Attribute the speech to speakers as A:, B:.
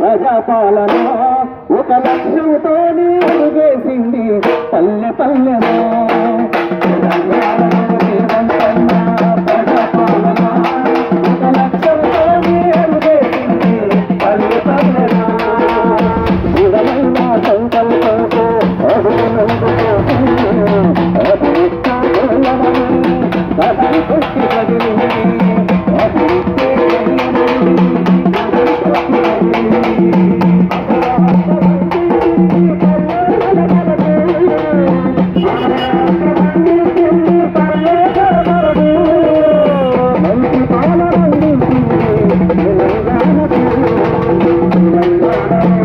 A: ప్రజాపాలన ఒక లక్ష్యంతో అడుగేసింది పల్లె పల్లెలో Thank you. thank you.